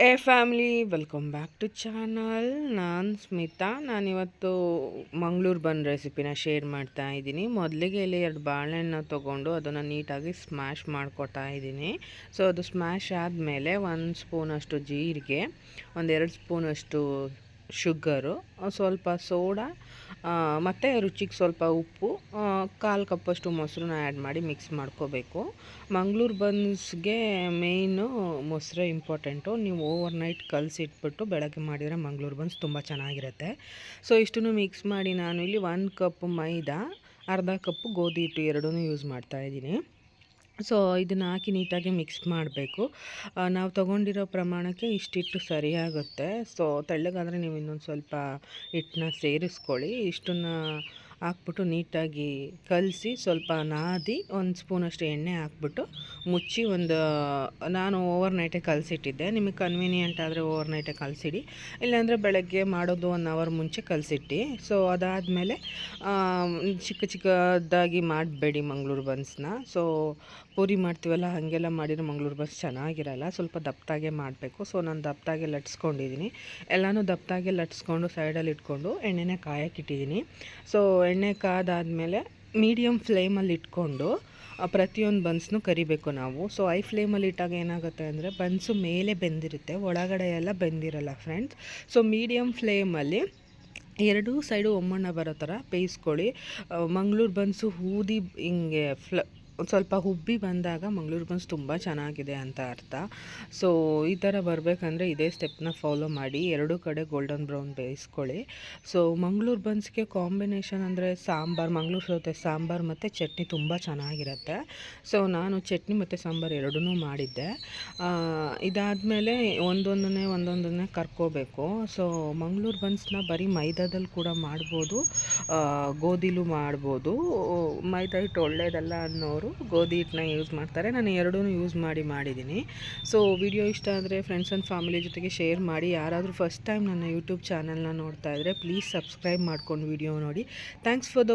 Hey family, welcome back to channel. ನಾನು ಸ್ಮಿತಾ. ನಾನಿವತ್ತು ಮಂಗಳೂರು ಬನ್ ರೆಸಿಪಿನ ಶೇರ್ ಮಾಡ್ತಾ ಇದ್ದೀನಿ. ಮೊದಲಿಗೆ ಇಲ್ಲಿ ಎರಡು ಬಾಳೆಹಣ್ಣು ತೊಗೊಂಡು ಅದನ್ನು ನೀಟಾಗಿ ಸ್ಮ್ಯಾಶ್ ಮಾಡ್ಕೊತಾ ಇದ್ದೀನಿ. ಸೊ, ಅದು ಸ್ಮ್ಯಾಶ್ ಆದಮೇಲೆ ಒಂದು ಸ್ಪೂನಷ್ಟು ಜೀರಿಗೆ, ಒಂದೆರಡು ಸ್ಪೂನಷ್ಟು ಶುಗರು ಸ್ವಲ್ಪ ಸೋಡಾ ಮತ್ತು ರುಚಿಗೆ ಸ್ವಲ್ಪ ಉಪ್ಪು ಕಾಲು ಕಪ್ಪಷ್ಟು ಮೊಸರನ್ನ ಆ್ಯಡ್ ಮಾಡಿ ಮಿಕ್ಸ್ ಮಾಡ್ಕೋಬೇಕು. ಮಂಗಳೂರು ಬನ್ಸ್ಗೆ ಮೇಯ್ನು ಮೊಸರು ಇಂಪಾರ್ಟೆಂಟು ನೀವು ಓವರ್ ನೈಟ್ ಕಲಸಿಟ್ಬಿಟ್ಟು ಬೆಳಗ್ಗೆ ಮಾಡಿದರೆ ಮಂಗಳೂರು ಬನ್ಸ್ ತುಂಬ ಚೆನ್ನಾಗಿರುತ್ತೆ. ಸೊ ಇಷ್ಟನ್ನು ಮಿಕ್ಸ್ ಮಾಡಿ ನಾನು ಇಲ್ಲಿ ಒಂದು ಕಪ್ ಮೈದಾ, ಅರ್ಧ ಕಪ್ ಗೋಧಿ ಹಿಟ್ಟು ಎರಡೂ ಯೂಸ್ ಮಾಡ್ತಾಯಿದ್ದೀನಿ ಸೊ, ಇದನ್ನು ಹಾಕಿ ನೀಟಾಗಿ ಮಿಕ್ಸ್ ಮಾಡಬೇಕು. ನಾವು ತೊಗೊಂಡಿರೋ ಪ್ರಮಾಣಕ್ಕೆ ಇಷ್ಟಿಟ್ಟು ಸರಿಯಾಗುತ್ತೆ. ಸೊ, ತೆಳ್ಳಗಾದರೆ ನೀವು ಇನ್ನೊಂದು ಸ್ವಲ್ಪ ಹಿಟ್ಟನ್ನ ಸೇರಿಸ್ಕೊಳ್ಳಿ. ಇಷ್ಟನ್ನು ಹಾಕ್ಬಿಟ್ಟು ನೀಟಾಗಿ ಕಲಸಿ ಸ್ವಲ್ಪ ನಾದಿ ಒಂದು ಸ್ಪೂನಷ್ಟು ಎಣ್ಣೆ ಹಾಕ್ಬಿಟ್ಟು ಮುಚ್ಚಿ ಒಂದು, ನಾನು ಓವರ್ ನೈಟೇ ಕಲಸಿಟ್ಟಿದ್ದೆ. ನಿಮಗೆ ಕನ್ವೀನಿಯೆಂಟ್ ಆದರೆ ಓವರ್ ನೈಟೇ ಕಲಸಿಡಿ. ಇಲ್ಲಾಂದರೆ ಬೆಳಗ್ಗೆ ಮಾಡೋದು ಒನ್ ಅವರ್ ಮುಂಚೆ ಕಲಸಿಟ್ಟು. ಸೊ ಅದಾದಮೇಲೆ ಚಿಕ್ಕ ಚಿಕ್ಕದಾಗಿ ಮಾಡಬೇಡಿ ಮಂಗಳೂರು ಬನ್ಸ್ನ. ಸೊ ಪೂರಿ ಮಾಡ್ತೀವಲ್ಲ, ಹಾಗೆಲ್ಲ ಮಾಡಿದ್ರೆ ಮಂಗಳೂರು ಬನ್ಸ್ ಚೆನ್ನಾಗಿರಲ್ಲ. ಸ್ವಲ್ಪ ದಪ್ಪದಾಗೆ ಮಾಡಬೇಕು. ಸೊ ನಾನು ದಪ್ಪದಾಗೆ ಲಟ್ಸ್ಕೊಂಡಿದ್ದೀನಿ. ಎಲ್ಲನೂ ದಪ್ಪದಾಗೆ ಲಟ್ಸ್ಕೊಂಡು ಸೈಡಲ್ಲಿ ಇಟ್ಕೊಂಡು ಎಣ್ಣೆನೇ ಕಾಯಕ್ಕಿಟ್ಟಿದ್ದೀನಿ ಸೊ ಎಣ್ಣೆ ಕಾದಾದಮೇಲೆ ಮೀಡಿಯಮ್ ಫ್ಲೇಮಲ್ಲಿ ಇಟ್ಕೊಂಡು ಪ್ರತಿಯೊಂದು ಬನ್ಸ್ನು ಕರಿಬೇಕು ನಾವು. ಸೊ ಐ ಫ್ಲೇಮಲ್ಲಿ ಇಟ್ಟಾಗ ಏನಾಗುತ್ತೆ ಅಂದರೆ ಬನ್ಸು ಮೇಲೆ ಬೆಂದಿರುತ್ತೆ, ಒಳಗಡೆ ಎಲ್ಲ ಬೆಂದಿರಲ್ಲ ಫ್ರೆಂಡ್ಸ್ ಸೊ ಮೀಡಿಯಮ್ ಫ್ಲೇಮಲ್ಲಿ ಎರಡೂ ಸೈಡು ಒಮ್ಮಣ್ಣ ಬರೋ ಥರ ಬೇಯಿಸ್ಕೊಳ್ಳಿ ಮಂಗಳೂರು ಬನ್ಸು ಊದಿ ಹಿಂಗೆ ಫ್ಲ ಒಂದು ಸ್ವಲ್ಪ ಹುಬ್ಬಿ ಬಂದಾಗ ಮಂಗಳೂರು ಬನ್ಸ್ ತುಂಬ ಚೆನ್ನಾಗಿದೆ ಅಂತ ಅರ್ಥ. ಸೊ ಈ ಥರ ಬರಬೇಕಂದ್ರೆ ಇದೇ ಸ್ಟೆಪ್ನ ಫಾಲೋ ಮಾಡಿ. ಎರಡೂ ಕಡೆ ಗೋಲ್ಡನ್ ಬ್ರೌನ್ ಬೇಯಿಸ್ಕೊಳ್ಳಿ. ಸೊ ಮಂಗಳೂರು ಬನ್ಸ್ಗೆ ಕಾಂಬಿನೇಷನ್ ಅಂದರೆ ಸಾಂಬಾರು, ಮಂಗಳೂರು ಸೌತೆ ಸಾಂಬಾರು ಮತ್ತು ಚಟ್ನಿ ತುಂಬ ಚೆನ್ನಾಗಿರುತ್ತೆ. ಸೊ ನಾನು ಚಟ್ನಿ ಮತ್ತು ಸಾಂಬಾರು ಎರಡೂ ಮಾಡಿದ್ದೆ. ಇದಾದಮೇಲೆ ಒಂದೊಂದನ್ನೇ ಒಂದೊಂದನ್ನೇ ಕರ್ಕೋಬೇಕು. ಸೊ ಮಂಗಳೂರು ಬನ್ಸ್ನ ಬರೀ ಮೈದಾದಲ್ಲಿ ಕೂಡ ಮಾಡ್ಬೋದು. ಗೋಧಿಲೂ ಮಾಡ್ಬೋದು. ಮೈದಾ ಹಿಟ್ಟು ಒಳ್ಳೆಯದಲ್ಲ ಅನ್ನೋರು ಗೋಧಿ ಹಿಟ್ಟನ್ನ ಯೂಸ್ ಮಾಡ್ತಾರೆ. ನಾನು ಎರಡೂ ಯೂಸ್ ಮಾಡಿ ಮಾಡಿದ್ದೀನಿ. ಸೊ ವಿಡಿಯೋ ಇಷ್ಟ ಆದರೆ ಫ್ರೆಂಡ್ಸ್ ಆ್ಯಂಡ್ ಫ್ಯಾಮಿಲಿ ಜೊತೆಗೆ ಶೇರ್ ಮಾಡಿ. ಯಾರಾದರೂ ಫಸ್ಟ್ ಟೈಮ್ ನನ್ನ ಯೂಟ್ಯೂಬ್ ಚಾನಲ್ನ ನೋಡ್ತಾ ಇದ್ದರೆ ಪ್ಲೀಸ್ ಸಬ್ಸ್ಕ್ರೈಬ್ ಮಾಡ್ಕೊಂಡು ವಿಡಿಯೋ ನೋಡಿ. Thanks for the